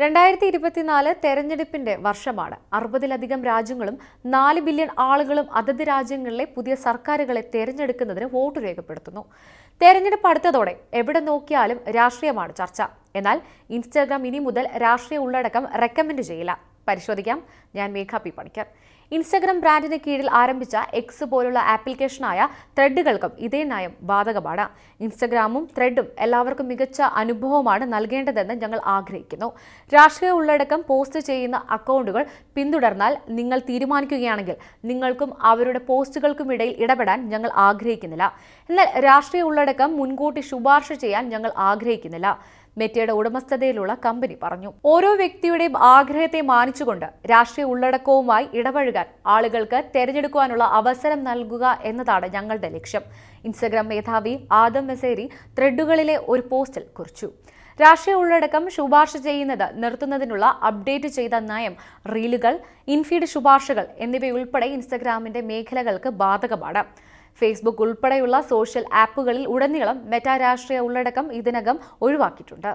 രണ്ടായിരത്തി ഇരുപത്തിനാല് തെരഞ്ഞെടുപ്പിന്റെ വർഷമാണ്. അറുപതിലധികം രാജ്യങ്ങളും നാല് ബില്യൺ ആളുകളും അതത് രാജ്യങ്ങളിലെ പുതിയ സർക്കാരുകളെ തെരഞ്ഞെടുക്കുന്നതിന് വോട്ട് രേഖപ്പെടുത്തുന്നു. തെരഞ്ഞെടുപ്പ് അടുത്തതോടെ എവിടെ നോക്കിയാലും രാഷ്ട്രീയമാണ് ചർച്ച. എന്നാൽ ഇൻസ്റ്റാഗ്രാം ഇനി മുതൽ രാഷ്ട്രീയ ഉള്ളടക്കം റെക്കമെൻഡ് ചെയ്യില്ല. പരിശോധിക്കാം. ഞാൻ മേഘാ പി പണിക്കർ. ഇൻസ്റ്റഗ്രാം ബ്രാൻഡിന് കീഴിൽ ആരംഭിച്ച എക്സ് പോലുള്ള ആപ്ലിക്കേഷനായ ത്രെഡുകൾക്കും ഇതേ നയം ബാധകമാണ്. ഇൻസ്റ്റഗ്രാമും ത്രെഡും എല്ലാവർക്കും മികച്ച അനുഭവമാണ് നൽകേണ്ടതെന്ന് ഞങ്ങൾ ആഗ്രഹിക്കുന്നു. രാഷ്ട്രീയ ഉള്ളടക്കം പോസ്റ്റ് ചെയ്യുന്ന അക്കൗണ്ടുകൾ പിന്തുടർന്നാൽ നിങ്ങൾ തീരുമാനിക്കുകയാണെങ്കിൽ നിങ്ങൾക്കും അവരുടെ പോസ്റ്റുകൾക്കും ഇടയിൽ ഇടപെടാൻ ഞങ്ങൾ ആഗ്രഹിക്കുന്നില്ല. എന്നാൽ രാഷ്ട്രീയ ഉള്ളടക്കം മുൻകൂട്ടി ശുപാർശ ചെയ്യാൻ ഞങ്ങൾ ആഗ്രഹിക്കുന്നില്ല. മെറ്റയുടെ ഉടമസ്ഥതയിലുള്ള കമ്പനി പറഞ്ഞു. ഓരോ വ്യക്തിയുടെയും ആഗ്രഹത്തെ മാനിച്ചുകൊണ്ട് രാഷ്ട്രീയ ഉള്ളടക്കവുമായി ഇടപഴകാൻ ആളുകൾക്ക് തെരഞ്ഞെടുക്കുവാനുള്ള അവസരം നൽകുക എന്നതാണ് ഞങ്ങളുടെ ലക്ഷ്യം. ഇൻസ്റ്റഗ്രാം മേധാവി ആദം മെസേരി ത്രെഡുകളിലെ ഒരു പോസ്റ്റിൽ കുറിച്ചു. രാഷ്ട്രീയ ഉള്ളടക്കം ശുപാർശ ചെയ്യുന്നത് നിർത്തുന്നതിനുള്ള അപ്ഡേറ്റ് ചെയ്ത നയം റീലുകൾ ഇൻഫീഡ് ശുപാർശകൾ എന്നിവയുൾപ്പെടെ ഇൻസ്റ്റഗ്രാമിന്റെ മേഖലകൾക്ക് ബാധകമാണ്. ഫേസ്ബുക്ക് ഉൾപ്പെടെയുള്ള സോഷ്യൽ ആപ്പുകളിൽ ഉടനീളം മെറ്റാ രാഷ്ട്രീയ ഉള്ളടക്കം ഇതിനകം ഒഴിവാക്കിയിട്ടുണ്ട്.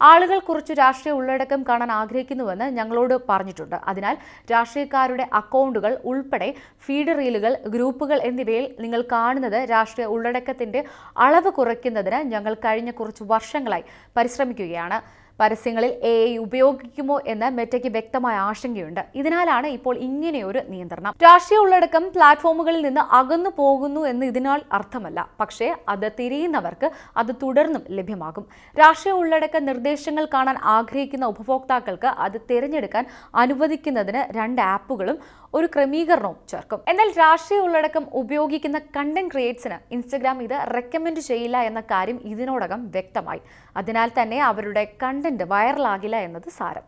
ആളുകൾ കുറച്ച് രാഷ്ട്രീയ ഉള്ളടക്കം കാണാൻ ആഗ്രഹിക്കുന്നുവെന്ന് ഞങ്ങളോട് പറഞ്ഞിട്ടുണ്ട്. അതിനാൽ രാഷ്ട്രീയക്കാരുടെ അക്കൗണ്ടുകൾ ഉൾപ്പെടെ ഫീഡ് റീലുകൾ ഗ്രൂപ്പുകൾ എന്നിവയിൽ നിങ്ങൾ കാണുന്നത് രാഷ്ട്രീയ ഉള്ളടക്കത്തിന്റെ അളവ് കുറയ്ക്കുന്നതിന് ഞങ്ങൾ കഴിഞ്ഞ കുറച്ച് വർഷങ്ങളായി പരിശ്രമിക്കുകയാണ്. പരസ്യങ്ങളിൽ എ ഐ ഉപയോഗിക്കുമോ എന്ന് മെറ്റയ്ക്ക് വ്യക്തമായ ആശങ്കയുണ്ട്. ഇതിനാലാണ് ഇപ്പോൾ ഇങ്ങനെയൊരു നിയന്ത്രണം. രാഷ്ട്രീയ ഉള്ളടക്കം പ്ലാറ്റ്ഫോമുകളിൽ നിന്ന് അകന്നു പോകുന്നു എന്ന് ഇതിനാൽ അർത്ഥമല്ല. പക്ഷേ അത് തിരിയുന്നവർക്ക് അത് തുടർന്നും ലഭ്യമാകും. രാഷ്ട്രീയ ഉള്ളടക്ക നിർദ്ദേശങ്ങൾ കാണാൻ ആഗ്രഹിക്കുന്ന ഉപഭോക്താക്കൾക്ക് അത് തിരഞ്ഞെടുക്കാൻ അനുവദിക്കുന്നതിന് രണ്ട് ആപ്പുകളും ഒരു ക്രമീകരണവും ചേർക്കും. എന്നാൽ രാഷ്ട്രീയ ഉള്ളടക്കം ഉപയോഗിക്കുന്ന കണ്ടന്റ് ക്രിയേറ്റ്സിന് ഇൻസ്റ്റഗ്രാം ഇത് റെക്കമെൻഡ് ചെയ്യില്ല എന്ന കാര്യം ഇതിനോടകം വ്യക്തമായി. അതിനാൽ തന്നെ അവരുടെ കണ്ടന്റ് വൈറലാകില്ല എന്നത് സാരം.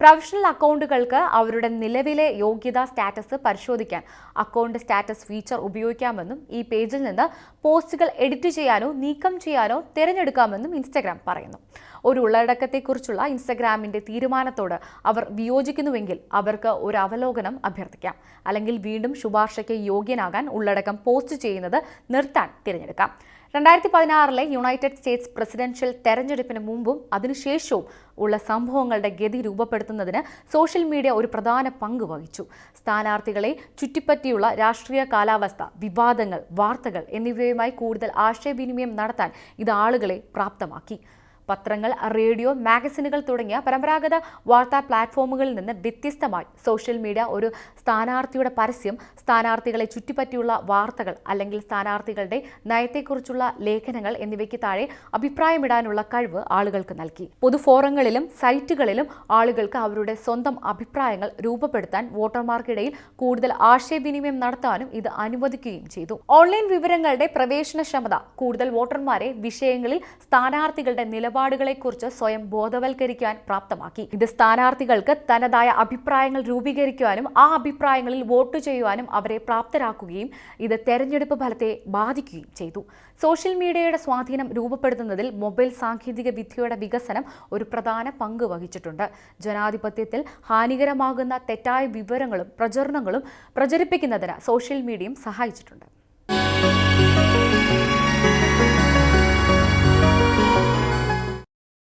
പ്രൊഫഷണൽ അക്കൗണ്ടുകൾക്ക് അവരുടെ നിലവിലെ യോഗ്യതാ സ്റ്റാറ്റസ് പരിശോധിക്കാൻ അക്കൗണ്ട് സ്റ്റാറ്റസ് ഫീച്ചർ ഉപയോഗിക്കാമെന്നും ഈ പേജിൽ നിന്ന് പോസ്റ്റുകൾ എഡിറ്റ് ചെയ്യാനോ നീക്കം ചെയ്യാനോ തിരഞ്ഞെടുക്കാമെന്നും ഇൻസ്റ്റഗ്രാം പറയുന്നു. ഒരു ഉള്ളടക്കത്തെക്കുറിച്ചുള്ള ഇൻസ്റ്റഗ്രാമിന്റെ തീരുമാനത്തോട് അവർ വിയോജിക്കുന്നുവെങ്കിൽ അവർക്ക് ഒരു അവലോകനം അഭ്യർത്ഥിക്കാം. അല്ലെങ്കിൽ വീണ്ടും ശുപാർശയ്ക്ക് യോഗ്യനാകാൻ ഉള്ളടക്കം പോസ്റ്റ് ചെയ്യുന്നത് നിർത്താൻ തിരഞ്ഞെടുക്കാം. രണ്ടായിരത്തി പതിനാറിലെ യുണൈറ്റഡ് സ്റ്റേറ്റ്സ് പ്രസിഡൻഷ്യൽ തെരഞ്ഞെടുപ്പിന് മുമ്പും അതിനുശേഷവും ഉള്ള സംഭവങ്ങളുടെ ഗതി രൂപപ്പെടുത്തുന്നതിന് സോഷ്യൽ മീഡിയ ഒരു പ്രധാന പങ്ക് വഹിച്ചു. സ്ഥാനാർത്ഥികളെ ചുറ്റിപ്പറ്റിയുള്ള രാഷ്ട്രീയ കാലാവസ്ഥ വിവാദങ്ങൾ വാർത്തകൾ എന്നിവയുമായി കൂടുതൽ ആശയവിനിമയം നടത്താൻ ഇത് ആളുകളെ പ്രാപ്തമാക്കി. പത്രങ്ങൾ റേഡിയോ മാഗസിനുകൾ തുടങ്ങിയ പരമ്പരാഗത വാർത്താ പ്ലാറ്റ്ഫോമുകളിൽ നിന്ന് വ്യത്യസ്തമായി സോഷ്യൽ മീഡിയ ഒരു സ്ഥാനാർത്ഥിയുടെ പരസ്യം സ്ഥാനാർത്ഥികളെ ചുറ്റിപ്പറ്റിയുള്ള വാർത്തകൾ അല്ലെങ്കിൽ സ്ഥാനാർത്ഥികളുടെ നയത്തെക്കുറിച്ചുള്ള ലേഖനങ്ങൾ എന്നിവയ്ക്ക് താഴെ അഭിപ്രായമിടാനുള്ള കഴിവ് ആളുകൾക്ക് നൽകി. പൊതു ഫോറങ്ങളിലും സൈറ്റുകളിലും ആളുകൾക്ക് അവരുടെ സ്വന്തം അഭിപ്രായങ്ങൾ രൂപപ്പെടുത്താൻ വോട്ടർമാർക്കിടയിൽ കൂടുതൽ ആശയവിനിമയം നടത്താനും ഇത് അനുവദിക്കുകയും ചെയ്തു. ഓൺലൈൻ വിവരങ്ങളുടെ പ്രവേശനക്ഷമത കൂടുതൽ വോട്ടർമാരെ വിഷയങ്ങളിൽ സ്ഥാനാർത്ഥികളുടെ നിലപാടുകളെക്കുറിച്ച് സ്വയം ബോധവൽക്കരിക്കാൻ പ്രാപ്തമാക്കി. ഇത് സ്ഥാനാർത്ഥികൾക്ക് തനതായ അഭിപ്രായങ്ങൾ രൂപീകരിക്കുവാനും ആ അഭിപ്രായങ്ങളിൽ വോട്ട് ചെയ്യുവാനും അവരെ പ്രാപ്തരാക്കുകയും ഇത് തെരഞ്ഞെടുപ്പ് ഫലത്തെ ബാധിക്കുകയും ചെയ്തു. സോഷ്യൽ മീഡിയയുടെ സ്വാധീനം രൂപപ്പെടുത്തുന്നതിൽ മൊബൈൽ സാങ്കേതിക വിദ്യയുടെ വികസനം ഒരു പ്രധാന പങ്ക് വഹിച്ചിട്ടുണ്ട്. ജനാധിപത്യത്തിൽ ഹാനികരമാകുന്ന തെറ്റായ വിവരങ്ങളും പ്രചരണങ്ങളും പ്രചരിപ്പിക്കുന്നതിന് സോഷ്യൽ മീഡിയയും സഹായിച്ചിട്ടുണ്ട്.